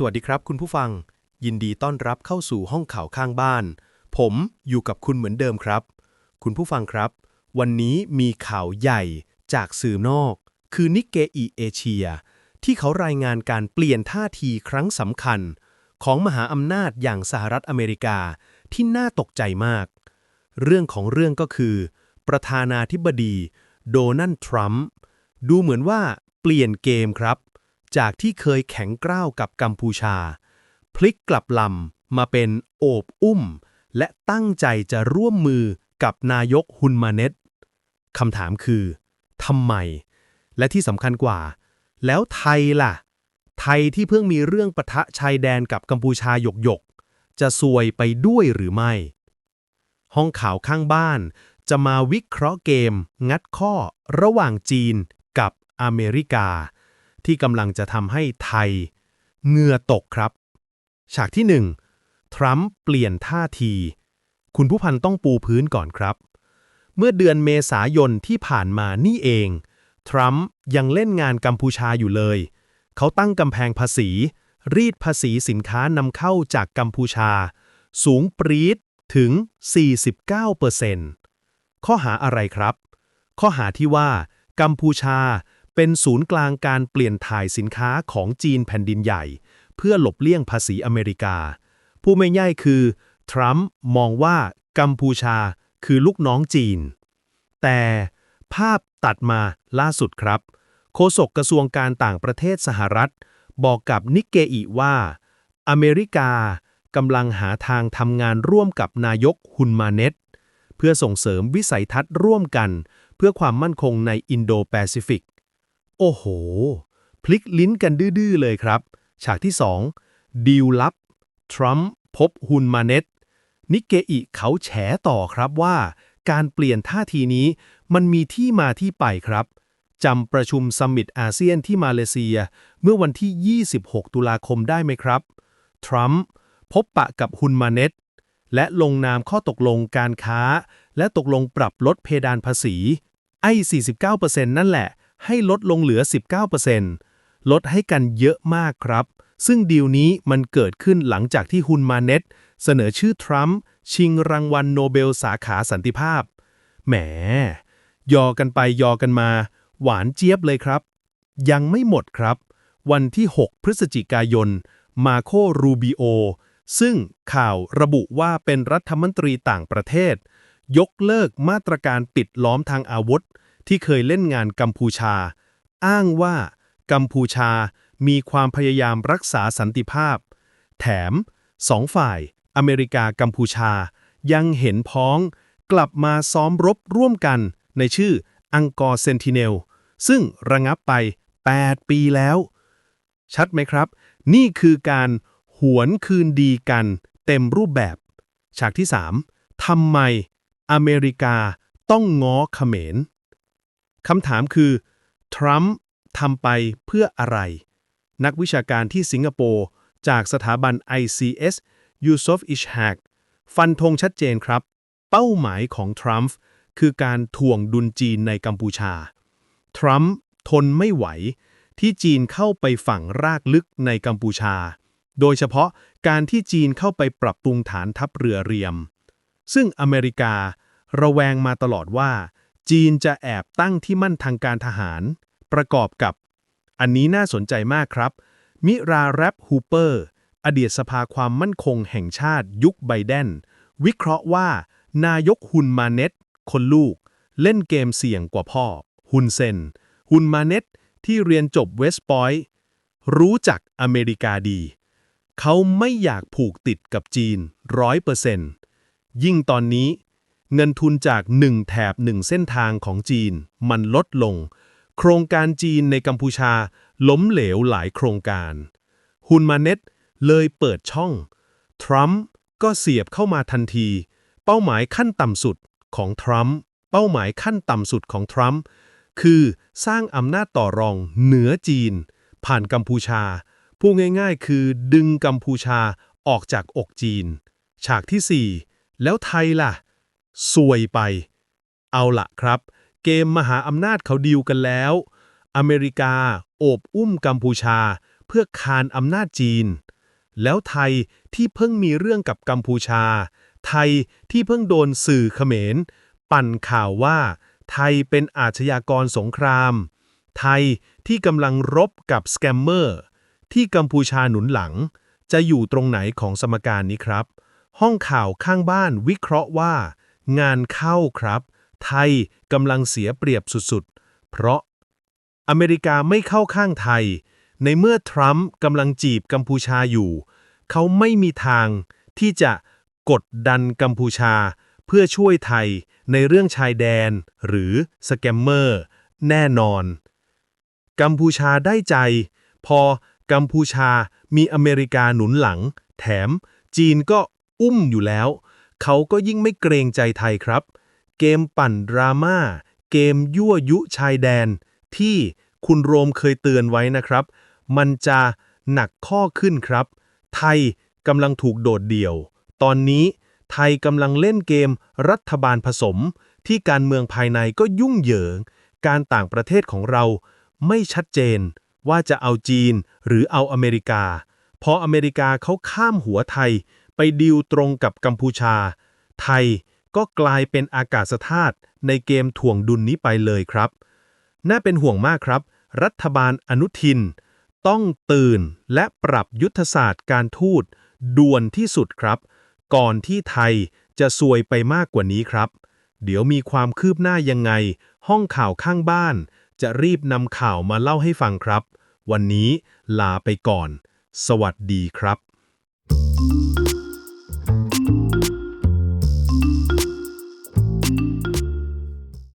สวัสดีครับคุณผู้ฟัง ยินดีต้อนรับเข้าสู่ห้องข่าวข้างบ้าน ผมอยู่กับคุณเหมือนเดิมครับ คุณผู้ฟังครับ วันนี้มีข่าวใหญ่จากสื่อนอก คือนิกเกอีเอเชีย ที่เขารายงานการเปลี่ยนท่าทีครั้งสำคัญ ของมหาอำนาจอย่างสหรัฐอเมริกาที่น่าตกใจมาก เรื่องของเรื่องก็คือ ประธานาธิบดี โดนัลด์ทรัมป์ดูเหมือนว่าเปลี่ยนเกมครับ จากที่เคยแข็งกร้าวกับกัมพูชา พลิกกลับลำมาเป็นโอบอุ้ม และตั้งใจจะร่วมมือกับนายกฮุนมาเน็ตคำถามคือทำไม และที่สำคัญกว่า แล้วไทยล่ะ ไทยที่เพิ่งมีเรื่องปะทะชายแดนกับกัมพูชาหยกหยกจะซวยไปด้วยหรือไม่ ห้องข่าวข้างบ้าน จะมาวิเคราะห์เกม งัดข้อระหว่างจีนกับอเมริกา ที่กำลังจะทำให้ไทยเงื่อตกครับ ฉากที่หนึ่งทรัมป์เปลี่ยนท่าที คุณผู้พันต้องปูพื้นก่อนครับ เมื่อเดือนเมษายนที่ผ่านมานี่เอง ทรัมป์ยังเล่นงานกัมพูชาอยู่เลย เขาตั้งกำแพงภาษี รีดภาษีสินค้านำเข้าจากกัมพูชา สูงปรีดถึง 49%ข้อหาอะไรครับ ข้อหาที่ว่ากัมพูชา เป็นศูนย์กลางการเปลี่ยนถ่ายสินค้าของจีนแผ่นดินใหญ่ เพื่อหลบเลี่ยงภาษีอเมริกา ผู้ไม่ง่ายคือ ทรัมป์มองว่ากัมพูชาคือลูกน้องจีน แต่ภาพตัดมาล่าสุดครับ โฆษกกระทรวงการต่างประเทศสหรัฐ บอกกับนิกเกอีว่า อเมริกากำลังหาทางทำงานร่วมกับนายกฮุนมาเนตเพื่อส่งเสริมวิสัยทัศน์ร่วมกัน เพื่อความมั่นคงในอินโดแปซิฟิก โอ้โห พลิกลิ้นกันดื้อๆเลยครับ ฉากที่ 2 ดีลลับ ทรัมป์พบฮุนมาเน็ตนิกเกอิเขาแฉต่อครับว่า การเปลี่ยนท่าทีนี้มันมีที่มาที่ไปครับจำประชุมซัมมิตอาเซียนที่มาเลเซีย เมื่อวันที่ 26 ตุลาคมได้ไหมครับ ทรัมป์พบปะกับฮุนมาเน็ตและลงนามข้อตกลงการค้า และตกลงปรับลดเพดานภาษี ไอ้ 49%นั่นแหละ ให้ลดลงเหลือ 19%ลดให้กันเยอะมากครับ ซึ่งดีลนี้มันเกิดขึ้นหลังจากที่ฮุนมาเน็ตเสนอชื่อทรัมป์ชิงรางวัลโนเบลสาขาสันติภาพ แหม ยอกันไปยอกันมา หวานเจี๊ยบเลยครับ ยังไม่หมดครับ วันที่ 6 พฤศจิกายน มาโครูบิโอ ซึ่งข่าวระบุว่าเป็นรัฐมนตรีต่างประเทศ ยกเลิกมาตรการปิดล้อมทางอาวุธ ที่เคยเล่นงานกัมพูชา อ้างว่ากัมพูชามีความพยายามรักษาสันติภาพ แถมสองฝ่ายอเมริกากัมพูชา ยังเห็นพ้องกลับมาซ้อมรบร่วมกันในชื่ออังกอร์เซนติเนล ซึ่งระงับไป 8 ปีแล้ว ชัดไหมครับ นี่คือการหวนคืนดีกันเต็มรูปแบบ ฉากที่ 3ทำไมอเมริกาต้องง้อเขมร คำถามคือ ทรัมป์ทำไปเพื่ออะไร นักวิชาการที่สิงคโปร์จากสถาบัน ICS ยูซอฟอิชฮักฟันธงชัดเจนครับ เป้าหมายของทรัมป์คือการถ่วงดุลจีนในกัมพูชา ทรัมป์ทนไม่ไหว ที่จีนเข้าไปฝังรากลึกในกัมพูชา โดยเฉพาะการที่จีนเข้าไปปรับปรุงฐานทัพเรือเรียม ซึ่งอเมริการะแวงมาตลอดว่า จีนจะแอบตั้งที่มั่นทางการทหาร ประกอบกับ อันนี้น่าสนใจมากครับ มิราแรปฮูเปอร์ อดีตสภาความมั่นคงแห่งชาติยุคไบเดน วิเคราะห์ว่า นายกฮุนมาเน็ต คนลูก เล่นเกมเสี่ยงกว่าพ่อฮุนเซนฮุนมาเน็ตที่เรียนจบเวสต์พอยต์รู้จักอเมริกาดี เขาไม่อยากผูกติดกับจีนร้อยเปอร์เซนต์ยิ่งตอนนี้ เงินทุนจากหนึ่งแถบหนึ่งเส้นทางของจีน มันลดลง โครงการจีนในกัมพูชาล้มเหลวหลายโครงการฮุนมาเน็ตเลยเปิดช่อง ทรัมป์ก็เสียบเข้ามาทันที เป้าหมายขั้นต่ำสุดของทรัมป์เป้าหมายขั้นต่ำสุดของทรัมป์คือสร้างอำนาจต่อรองเหนือจีน ผ่านกัมพูชา พูดง่ายๆ คือดึงกัมพูชาออกจากอกจีน ฉากที่ 4 แล้วไทยล่ะ สวยไป เอาละครับ เกมมหาอำนาจเขาดีลกันแล้ว อเมริกา โอบอุ้มกัมพูชา เพื่อคานอำนาจจีน แล้วไทยที่เพิ่งมีเรื่องกับกัมพูชา ไทยที่เพิ่งโดนสื่อเขมร ปั่นข่าวว่า ไทยเป็นอาชญากรสงคราม ไทยที่กำลังรบกับสแกมเมอร์ ที่กัมพูชาหนุนหลัง จะอยู่ตรงไหนของสมการนี้ครับ ห้องข่าวข้างบ้านวิเคราะห์ว่า งานเข้าครับ ไทยกำลังเสียเปรียบสุดๆ เพราะอเมริกาไม่เข้าข้างไทย ในเมื่อทรัมป์กำลังจีบกัมพูชาอยู่ เขาไม่มีทางที่จะกดดันกัมพูชา เพื่อช่วยไทยในเรื่องชายแดนหรือสแกมเมอร์แน่นอน กัมพูชาได้ใจ พอกัมพูชามีอเมริกาหนุนหลัง แถมจีนก็อุ้มอยู่แล้ว เขาก็ยิ่งไม่เกรงใจไทยครับ เกมปั่นดราม่า เกมยั่วยุชายแดน ที่คุณโรมเคยเตือนไว้นะครับ มันจะหนักข้อขึ้นครับ ไทยกำลังถูกโดดเดี่ยว ตอนนี้ไทยกำลังเล่นเกมรัฐบาลผสม ที่การเมืองภายในก็ยุ่งเหยิง การต่างประเทศของเราไม่ชัดเจน ว่าจะเอาจีนหรือเอาอเมริกา พออเมริกาเขาข้ามหัวไทย ไปดีลตรงกับกัมพูชา ไทยก็กลายเป็นอากาศธาตุในเกมถ่วงดุลนี้ไปเลยครับ น่าเป็นห่วงมากครับ รัฐบาลอนุทิน ต้องตื่นและปรับยุทธศาสตร์การทูตด่วนที่สุดครับ ก่อนที่ไทยจะซวยไปมากกว่านี้ครับ เดี๋ยวมีความคืบหน้ายังไง ห้องข่าวข้างบ้าน จะรีบนำข่าวมาเล่าให้ฟังครับ วันนี้ลาไปก่อน สวัสดีครับ